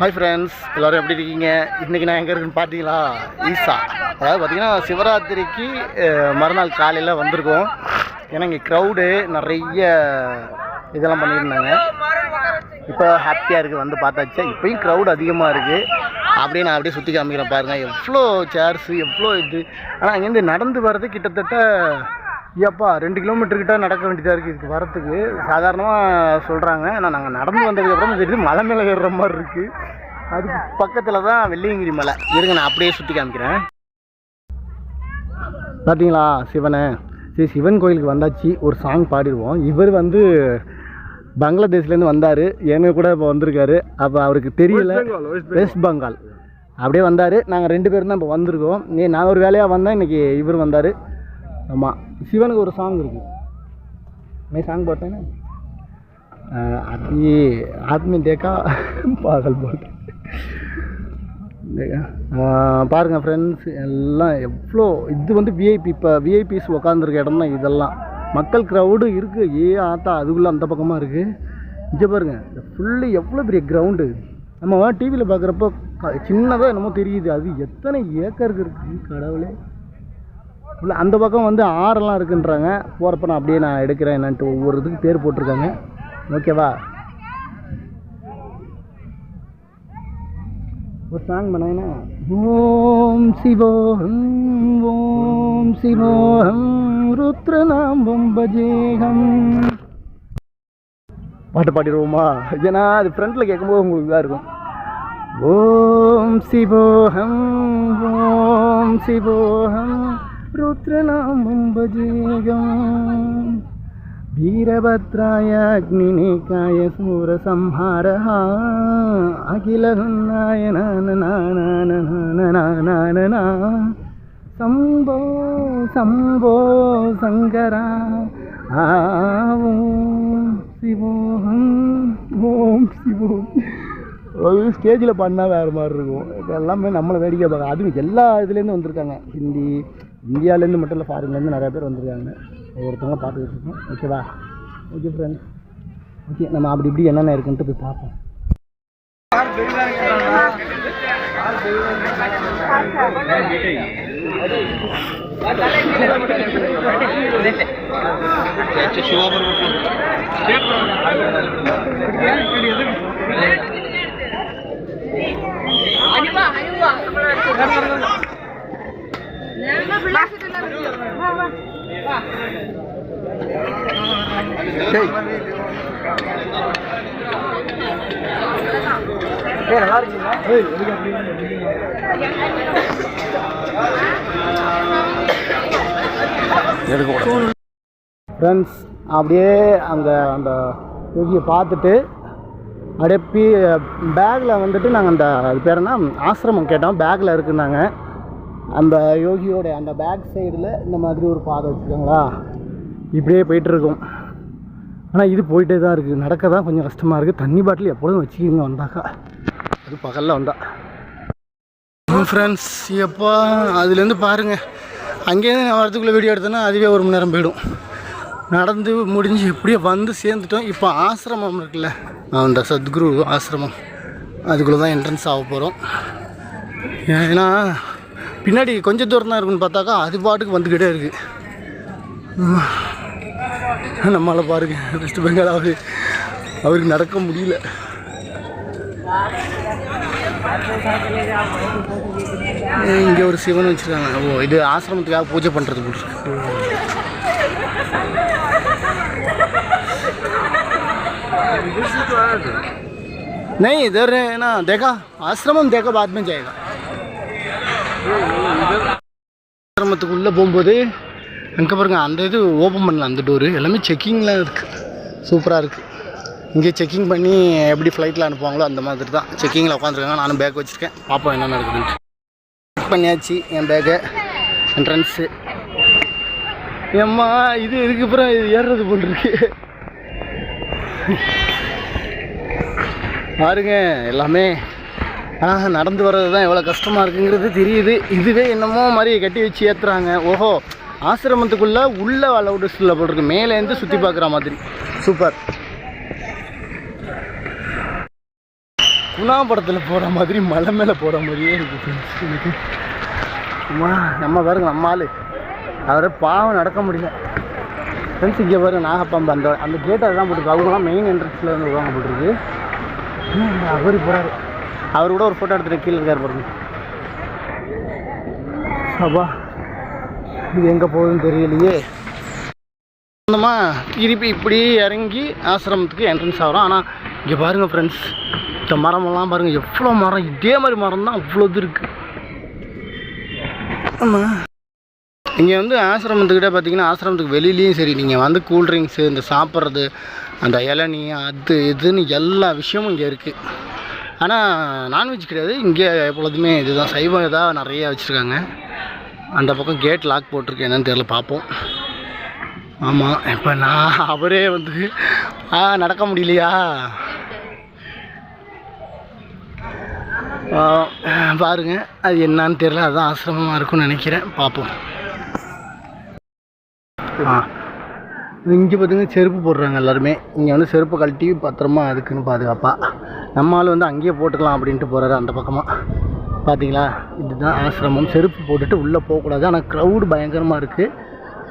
Hi friends எல்லோரும் எப்படி இருக்கீங்க? இன்றைக்கி நான் எங்கே இருக்குன்னு பார்த்தீங்களா? ஈசா. அதாவது பார்த்தீங்கன்னா சிவராத்திரிக்கு மறுநாள் காலையில் வந்திருக்கோம். ஏன்னா இங்கே க்ரௌடு நிறைய இதெல்லாம் பண்ணியிருந்தாங்க. இப்போ ஹாப்பியாக இருக்குது வந்து பார்த்தாச்சு. இப்போயும் க்ரௌட் அதிகமாக இருக்குது அப்படியே நான் அப்படியே சுற்றி காமிக்கிறேன் பாருங்கள் எவ்வளோ சேர்ஸு எவ்வளோ இது. ஆனால் அங்கேருந்து நடந்து வர்றது கிட்டத்தட்ட ஐயாப்பா ரெண்டு கிலோமீட்டர் கிட்ட நடக்க வேண்டியதாக இருக்குது இதுக்கு வரத்துக்கு. சாதாரணமாக சொல்கிறாங்க ஆனால் நாங்கள் நடந்து வந்ததுக்கப்புறம் தெரியுது மலை மேலே ஏறுற மாதிரி இருக்குது அதுக்கு பக்கத்தில் தான் வெள்ளியங்கிரி மலை. இருங்க நான் அப்படியே சுற்றி காமிக்கிறேன். பார்த்தீங்களா சிவனை? சரி சிவன் கோயிலுக்கு வந்தாச்சு. ஒரு சாங் பாடிடுவோம். இவர் வந்து பங்களாதேஷ்லேருந்து வந்தார். எனக்கு கூட இப்போ வந்திருக்காரு. அப்போ அவருக்கு தெரியல. வெஸ்ட் பெங்கால் அப்படியே வந்தார். நாங்கள் ரெண்டு பேரும் தான் இப்போ வந்திருக்கோம். நான் ஒரு வேலையாக வந்தேன் இன்றைக்கி இவர் வந்தார். ஆமாம் சிவனுக்கு ஒரு சாங் இருக்குது मैं सांग बोलते हैं ना आदमी आदमी देखा पागल बोलते பாருங்க ஃப்ரெண்ட்ஸ் எல்லாம் எவ்வளோ இது வந்து விஐபி இப்போ விஐபிஸ் உக்காந்துருக்க இடம் தான் இதெல்லாம் மக்கள் க்ரௌடு இருக்குது ஏ ஆத்தா அதுக்குள்ளே அந்த பக்கமாக இருக்குது இங்கே பாருங்க ஃபுல்லு எவ்வளோ பெரிய கிரவுண்டு நம்ம டிவியில் பார்க்குறப்போ சின்னதாக என்னமோ தெரியுது அது எத்தனை ஏக்கருக்கு இருக்குது கடவுளே உள்ள அந்த பக்கம் வந்து ஆறெல்லாம் இருக்குன்றாங்க. போகிறப்ப நான் அப்படியே நான் எடுக்கிறேன் என்னன்ட்டு ஒவ்வொரு இதுக்கு பேர் போட்டிருக்காங்க. ஓகேவா ஒரு சாங் பண்ணாங்கன்னா ஓம் சிவோகம் ஓம் சிவோகம் ருத்ரநாமம் பஜேகம். பாட்டு பாடிடுவோமா? ஏன்னா அது ஃப்ரண்ட்டில் கேட்கும்போது உங்களுக்கு இதாக இருக்கும். ஓம் சிவோகம் ஓம் சிவோகம் ருத்ரநாமம் பஜேகம். வீரபத்ராய அக்னிநேகாய சூரசம்ஹாரः அகிலகுன்னாய நான சம்போ சம்போ சங்கரா. ஆ, ஓம் சிவோகம் ஓம் சிவோம் ஒரு ஸ்டேஜில் பண்ணால் வேறு மாதிரி இருக்கும். எல்லாமே நம்மளை வேடிக்கை பார்க்க. அதுவும் எல்லா இதுலேருந்து வந்திருக்காங்க. ஹிந்தி இந்தியாவிலேருந்து மட்டும் இல்லை ஃபாரின்லேருந்து நிறையா பேர் வந்திருக்காங்க. ஒவ்வொருத்தவங்க பார்த்துக்கிட்டு இருக்கோம். ஓகேவா ஓகே ஃப்ரெண்ட்ஸ் ஓகே நம்ம அப்படி இப்படி என்னென்ன இருக்குன்ட்டு போய் பார்ப்போம். அனுவா அனுவா நல்லா இருக்கீங்களா? ஃப்ரெண்ட்ஸ் அப்படியே அங்கே அந்த யோகியை பார்த்துட்டு அப்படியே பி பேக்கில் வந்துட்டு நாங்கள் அந்த அது பேர் என்ன? ஆசிரமம் கேட்டோம். பேக்கில் இருக்குன்னாங்க. அந்த யோகியோட அந்த பேக் சைடில் இந்த மாதிரி ஒரு பாதை வச்சுருக்காங்களா? இப்படியே போயிட்டுருக்கோம். ஆனால் இது போயிட்டே தான் இருக்குது நடக்க தான் கொஞ்சம் கஷ்டமாக இருக்குது தண்ணி பாட்டில் எப்பொழுதும் வச்சுக்கிங்க வந்தாக்கா. அது பகலில் வந்தா. ஃப்ரெண்ட்ஸ் எப்பா அதுலேருந்து பாருங்கள் அங்கேருந்து நான் வரதுக்குள்ளே வீடியோ எடுத்தேன்னா அதுவே ஒரு மணி நேரம் போயிடும். நடந்து முடிஞ்சு இப்படியே வந்து சேர்ந்துட்டோம். இப்போ ஆசிரமம் இருக்குல்ல. அந்த சத்குரு ஆசிரமம். அதுக்குள்ளே தான் என்ட்ரன்ஸ் ஆக போகிறோம் ஏன்னா பின்னாடி கொஞ்சம் தூரம் தான் இருக்குன்னு பார்த்தாக்கா அது பாட்டுக்கு வந்துக்கிட்டே இருக்குது நம்மளால் பாருங்க வெஸ்ட் பெங்கால் அவரு அவருக்கு நடக்க முடியல இங்கே ஒரு சிவன் வச்சுருக்காங்க ஓ இது ஆசிரமத்துக்காக பூஜை பண்ணுறது போல இருக்கு नहीं इधर है ना देखा आश्रमम देखा बाद में जाएगा ஆசிரமத்துக்குள்ளே போகும்போது அங்கே பாருங்க அந்த இது ஓப்பன் பண்ணல அந்த டோரு எல்லாமே செக்கிங்கில் இருக்குது சூப்பராக இருக்குது இங்கே செக்கிங் பண்ணி எப்படி ஃப்ளைட்டில் அனுப்புவாங்களோ அந்த மாதிரி தான். செக்கிங்கில் உட்காந்துருக்காங்க நானும் பேக் வச்சுருக்கேன். பார்ப்போம் என்ன நடக்குதுன்ட்டு. செக் பண்ணியாச்சு என் பேக்கை என்ட்ரன்ஸு ஏம்மா இது இதுக்கு அப்புறம் இது ஏறுறது போல் இருக்கு. பாருங்க எல்லாமே நடந்து வர்றது தான் எவ்வளோ கஷ்டமாக இருக்குங்கிறது தெரியுது. இதுவே என்னமோ மாதிரி கட்டி வச்சு ஏற்றுறாங்க ஓஹோ ஆசிரமத்துக்குள்ளே உள்ள அலவுடஸில் போட்டிருக்கு மேலேருந்து சுற்றி பார்க்குற மாதிரி. சூப்பர். குணா படத்தில் போகிற மாதிரி மலை மேலே போகிற மாதிரியே இருக்குது எனக்கு சும்மா நம்ம பாருங்க நம்ம ஆள். அவரை பாவம் நடக்க முடியல. ஃப்ரெண்ட்ஸ் இங்கே பாருங்க நாகப்பாம்பு. அந்த அந்த கேட்டை தான் போட்டுருக்கு. அவங்களாம் மெயின் என்ட்ரன்ஸில் வந்து வருவாங்க போட்டுருக்கு. அவர் போகிறாரு அவர் கூட ஒரு ஃபோட்டோ எடுத்துட்டு கீழே இருக்கார் பாருங்க. அப்பா இது எங்கே போகுதுன்னு தெரியலையே. சொந்தமா திருப்பி இப்படி இறங்கி ஆசிரமத்துக்கு என்ட்ரன்ஸ் ஆகிறோம். ஆனால் இங்கே பாருங்கள் ஃப்ரெண்ட்ஸ் இந்த மரமெல்லாம் பாருங்கள் எவ்வளோ மரம் இதே மாதிரி மரம் தான் அவ்வளோ இது இருக்குது ஆமாம் இங்கே வந்து ஆசிரமத்துக்கிட்ட பார்த்தீங்கன்னா ஆசிரமத்துக்கு வெளியிலையும் சரி நீங்கள் வந்து கூல்ட்ரிங்க்ஸு இந்த சாப்பிட்றது அந்த இளநீ அது இதுன்னு எல்லா விஷயமும் இங்கே இருக்குது ஆனால் நான்வெஜ் கிடையாது. இங்கே எப்பொழுதுமே இதுதான் சைவம் இதாக நிறைய வச்சுருக்காங்க. அந்த பக்கம் கேட் லாக் போட்டிருக்கு. என்னன்னு தெரியல பார்ப்போம். ஆமாம் இப்போ நான் அவரே வந்து ஆ நடக்க முடியலையா? பாருங்க அது என்னன்னு தெரியல. அதுதான் ஆசிரமமாக இருக்கும்னு நினைக்கிறேன். பார்ப்போம். ஆ இங்கே பார்த்தீங்கன்னா செருப்பு போடுறாங்க எல்லாருமே. இங்கே வந்து செருப்பு கழட்டி பத்திரமா அதுக்குன்னு பாதுகாப்பாக நம்ம ஆள் வந்து அங்கேயே போட்டுக்கலாம் அப்படின்ட்டு போகிறாரு அந்த பக்கமாக பார்த்தீங்களா இதுதான் ஆசிரமம். செருப்பு போட்டுட்டு உள்ளே போகக்கூடாது. ஆனால் க்ரௌடு பயங்கரமாக இருக்குது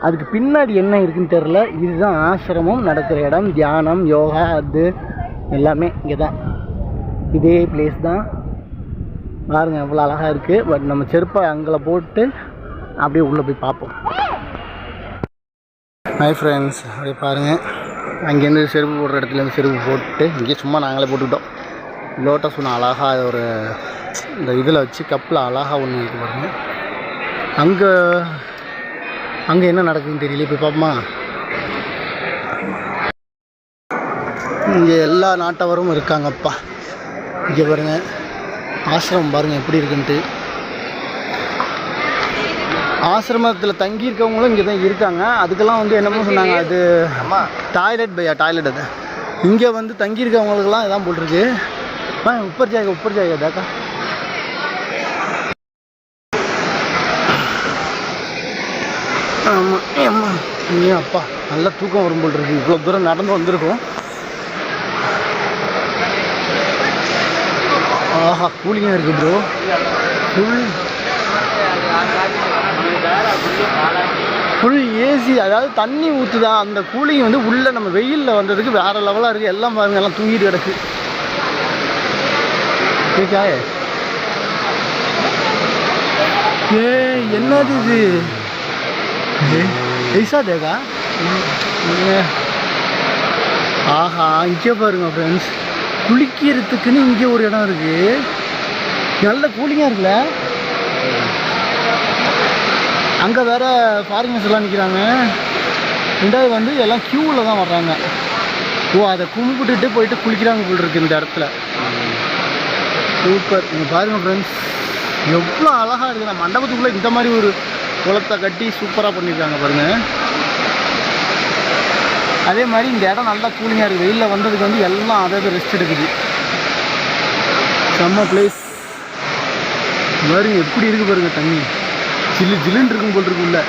அதுக்கு பின்னாடி என்ன இருக்குன்னு தெரில இதுதான் ஆசிரமம். நடக்கிற இடம். தியானம் யோகா அது எல்லாமே இங்கே தான் இதே பிளேஸ் தான். பாருங்க எவ்வளோ அழகாக இருக்குது பட் நம்ம செருப்பை அங்கே போட்டு அப்படியே உள்ளே போய் பார்ப்போம். ஹாய் ஃப்ரெண்ட்ஸ் அப்படியே பாருங்கள் அங்கேருந்து செருப்பு போடுற இடத்துலேருந்து செருப்பு போட்டு இங்கே சும்மா நாங்களே போட்டுக்கிட்டோம். லோட்டஸ் ஒன்று அழகாக ஒரு இந்த இதில் வச்சு கப்பில் அழகாக ஒன்று இருக்கு பாருங்க. அங்கே அங்கே என்ன நடக்குதுன்னு தெரியல போய் பார்ப்போமா? இங்கே எல்லா நாட்டவரும் இருக்காங்கப்பா. இங்கே பாருங்க ஆசிரமம் பாருங்க எப்படி இருக்குன்ட்டு. ஆசிரமத்தில் தங்கி இருக்கவங்களும் இங்கே தான் இருக்காங்க. அதுக்கெல்லாம் வந்து என்னமோ சொன்னாங்க அது டாய்லெட் பையா டாய்லெட் அது? இங்கே வந்து தங்கி இருக்கவங்களுக்கெல்லாம் இதான் போட்டிருக்கு. हाँ உப்பர் जाएगा உப்பர் जाएगा देखा। ஆமாம் ஏம்மா அப்பா நல்லா தூக்கம் வரும் போல் இருக்கு இவ்வளோ தூரம் நடந்து வந்திருக்கோம் ஆஹா கூலிங்காக இருக்குது ப்ரோ ஃபுல் ஃபுல் ஏசி அதாவது தண்ணி ஊற்றுதா அந்த கூலிங் வந்து உள்ளே நம்ம வெயிலில் வந்ததுக்கு வேறு லெவலாக இருக்குது எல்லாம் பாருங்க எல்லாம் தூங்கிட்டு கிடக்கு. கேக்கா? ஏ என்னது இது? ஐசா தேகா ஆஹா இங்கே பாருங்க ஃப்ரெண்ட்ஸ் குளிக்கிறதுக்குன்னு இங்கே ஒரு இடம் இருக்கு. நல்ல கூலிங்காக இருக்குல்ல? அங்கே வேற ஃபாரினர்ஸ் எல்லாம் நிற்கிறாங்க ரெண்டாவது வந்து எல்லாம் க்யூவில் தான் வர்றாங்க. ஓ அதை கும்பிட்டுட்டு போயிட்டு குளிக்கிறாங்க போல் இருக்கு இந்த இடத்துல. சூப்பர் நீங்கள் பாருங்கள் ஃப்ரெண்ட்ஸ் எவ்வளோ அழகாக இருக்குது நம்ம மண்டபத்துக்குள்ளே இந்த மாதிரி ஒரு குளத்தை கட்டி சூப்பராக பண்ணியிருக்காங்க பாருங்க. அதே மாதிரி இந்த இடம் நல்லா கூலிங்காக இருக்குது வெயிலில் வந்ததுக்கு வந்து எல்லாம் அதை ரெஸ்ட் எடுக்குது. செம்ம பிளேஸ் பாருங்க எப்படி இருக்குது பாருங்க தண்ணி. ஜில்லு ஜில்லுன்னு இருக்கும் போல் இருக்கு உள்ள.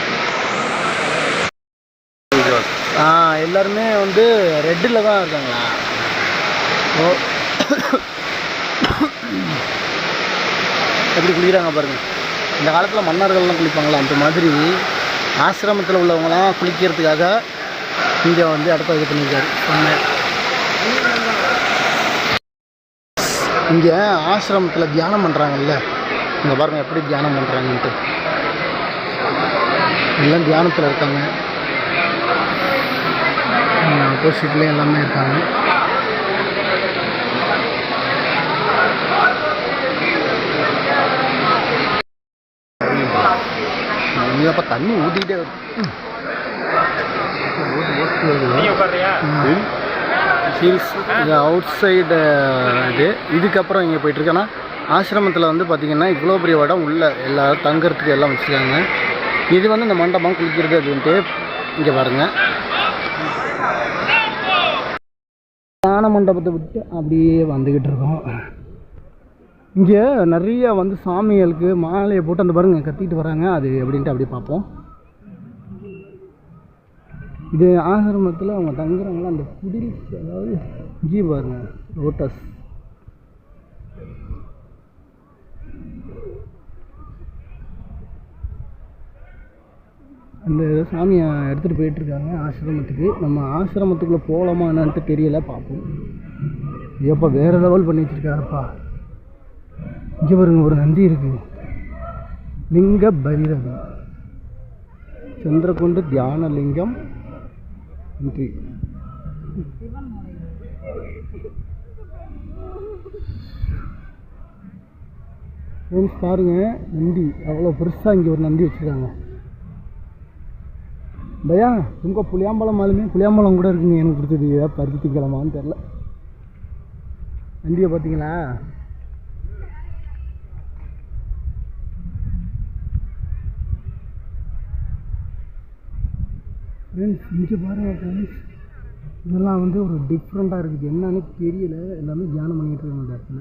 ஆ எல்லாருமே வந்து ரெட்டில் தான் இருக்காங்களா ஓ. எப்படி குளிக்கிறாங்க பாருங்க. இந்த காலத்தில் மன்னர்கள்லாம் குளிப்பாங்களா அந்த மாதிரி ஆசிரமத்தில் உள்ளவங்களாம் குளிக்கிறதுக்காக இங்கே வந்து அடுத்த இது பண்ணியிருக்காரு. சொன்னேன் இங்கே ஆசிரமத்தில் தியானம் பண்ணுறாங்கல்ல இங்கே பாருங்கள் எப்படி தியானம் பண்ணுறாங்கன்ட்டு எல்லாம் தியானத்தில் இருக்காங்க. ஆப்போசிட்லேயும் எல்லாமே இருக்காங்க. அப்போ தண்ணி ஊற்றிக்கிட்டே ஹில்ஸ் இது அவுட் சைடு இது. இதுக்கப்புறம் இங்கே போயிட்டுருக்கேன்னா ஆசிரமத்தில் வந்து பார்த்திங்கன்னா இவ்வளோ பெரிய இடம் உள்ள எல்லாரும் தங்குறதுக்கு எல்லாம் வச்சுருக்காங்க. இது வந்து இந்த மண்டபம் குளிக்கிறது அப்படின்ட்டு இங்கே பாருங்கள் தியான மண்டபத்தை விட்டு அப்படியே வந்துக்கிட்டு இருக்கோம். இங்கே நிறையா வந்து சாமிகளுக்கு மாலையை போட்டு அந்த பாருங்க கத்திக்கிட்டு வராங்க. அது அப்படின்ட்டு அப்படி பார்ப்போம். இது ஆசிரமத்தில் அவங்க தங்குறாங்களா அந்த குடில்ஸ் அதாவது இங்கே பாருங்க லோட்டஸ் அந்த சாமியை எடுத்துகிட்டு போயிட்டுருக்காங்க ஆசிரமத்துக்கு. நம்ம ஆசிரமத்துக்குள்ளே போகலாமா என்னன்ட்டு தெரியலை பார்ப்போம். எப்போ வேறு லெவல் பண்ணி வச்சுருக்காருப்பா. இங்கே பாருங்க ஒரு நந்தி இருக்கு. லிங்க பைரவி சந்திரகுண்டு தியான லிங்கம் நன்றி ஃப்ரெண்ட்ஸ் பாருங்க நந்தி. அவ்வளோ பெருசாக இங்கே ஒரு நந்தி வச்சுருக்காங்க. பையா உங்க புளியாம்பழம் ஆளுமே புளியாம்பழம் கூட இருக்குங்க எனக்கு பிடிச்சது ஏதாவது பருத்தி திங்கலாமான்னு தெரில நந்தியை பார்த்தீங்களா? ஃப்ரெண்ட்ஸ் இங்கே பாருங்கள் ஃப்ரெண்ட்ஸ் இதெல்லாம் வந்து ஒரு டிஃப்ரெண்ட்டாக இருக்குது. என்னன்னு தெரியல. எல்லாமே தியானம் பண்ணிகிட்டு இருக்காங்க இந்த இடத்துல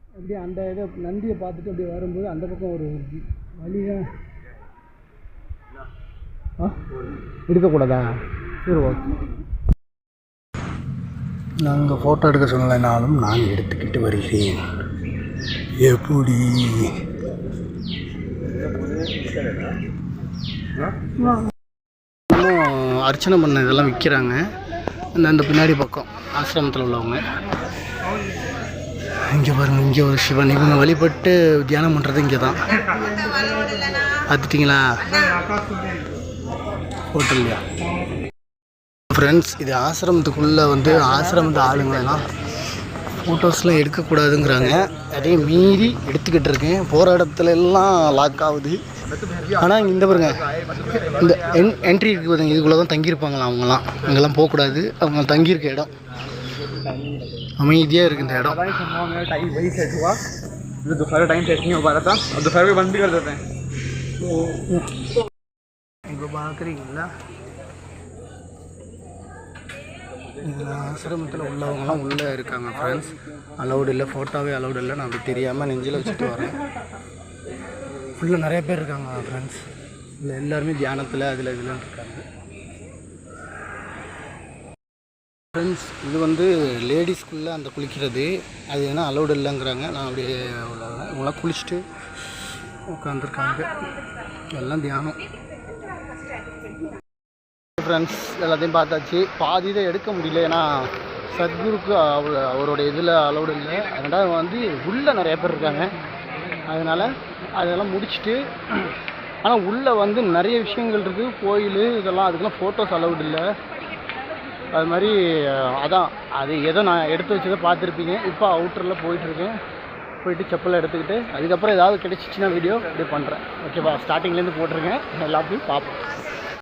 அப்படியே அந்த இதை நந்தியை பார்த்துட்டு அப்படியே வரும்போது அந்த பக்கம் ஒரு வழியாக ஆ? எடுக்கக்கூடாதா? சரி ஓகே நாங்கள் ஃபோட்டோ எடுக்க சொல்லலைனாலும் நான் எடுத்துக்கிட்டு வருகிறேன். எப்படி? இன்னும் அர்ச்சனை பண்ண இதெல்லாம் விற்கிறாங்க அந்த அந்த பின்னாடி பக்கம் ஆசிரமத்தில் உள்ளவங்க. இங்கே பாருங்க இங்கே ஒரு சிவன். இவங்க வழிபட்டு தியானம் பண்ணுறது இங்கே தான் பார்த்துட்டிங்களா ஹோட்டல்லையா ஃப்ரெண்ட்ஸ் இது ஆசிரமத்துக்குள்ளே வந்து ஆசிரமத்து ஆளுங்களெல்லாம் ஃபோட்டோஸ்லாம் எடுக்கக்கூடாதுங்கிறாங்க அதையும் மீறி எடுத்துக்கிட்டு இருக்கேன் போகிற இடத்துல எல்லாம் லாக் ஆகுது ஆனால் இந்த பாருங்க இந்த என் என்ட்ரி இருக்குது பாருங்க இதுக்குள்ளே தான் தங்கியிருப்பாங்களாம் அவங்களாம் அங்கெல்லாம் போகக்கூடாது அவங்க தங்கியிருக்க இடம் அமைதியாக இருக்குது இந்த இடம் टाइम वही सेट हुआ जो दोपहर टाइम सेट नहीं हो पा रहा था अब दोपहर में बंद भी कर देते हैं இப்போ பார்க்குறீங்களா இதில் ஆசிரமத்தில் உள்ளவங்கலாம் உள்ளே இருக்காங்க ஃப்ரெண்ட்ஸ் அலௌடு இல்லை ஃபோட்டோவே அலௌடு இல்லை. நான் அப்படி தெரியாமல் நெஞ்சில் வச்சுட்டு வரேன். ஃபுல்லாக நிறைய பேர் இருக்காங்க ஃப்ரெண்ட்ஸ் இல்லை எல்லாருமே தியானத்தில் அதில் இதில் இருக்காங்க. ஃப்ரெண்ட்ஸ் இது வந்து லேடிஸ்க்குள்ளே அந்த குளிக்கிறது. அது ஏன்னா அலௌடு இல்லைங்கிறாங்க. நான் அப்படியே உள்ளவங்க இவங்களாம் குளிச்சுட்டு உட்காந்துருக்காங்க எல்லாம் தியானம். ஃப்ரெண்ட்ஸ் எல்லாத்தையும் பார்த்தாச்சு. பாதி இதை எடுக்க முடியல. ஏன்னா சத்குருக்கு அவர் அவரோட இதில் அலௌடு இல்லை. ரெண்டாவது வந்து உள்ளே நிறைய பேர் இருக்காங்க. அதனால் அதெல்லாம் முடிச்சுட்டு ஆனால் உள்ளே வந்து நிறைய விஷயங்கள் இருக்குது கோயில் இதெல்லாம் அதுக்கெல்லாம் ஃபோட்டோஸ் அலௌடு இல்லை. அது மாதிரி அதான் அது எதை நான் எடுத்து வச்சதை பார்த்துருப்பீங்க. இப்போ அவுட்டரில் போயிட்டுருக்கேன். போயிட்டு செப்பல் எடுத்துக்கிட்டு அதுக்கப்புறம் ஏதாவது கிடைச்சிச்சின்னா வீடியோ இப்படி பண்ணுறேன் ஓகேவா ஸ்டார்டிங்லேருந்து போட்டிருக்கேன். எல்லாத்தையும் பார்ப்போம்.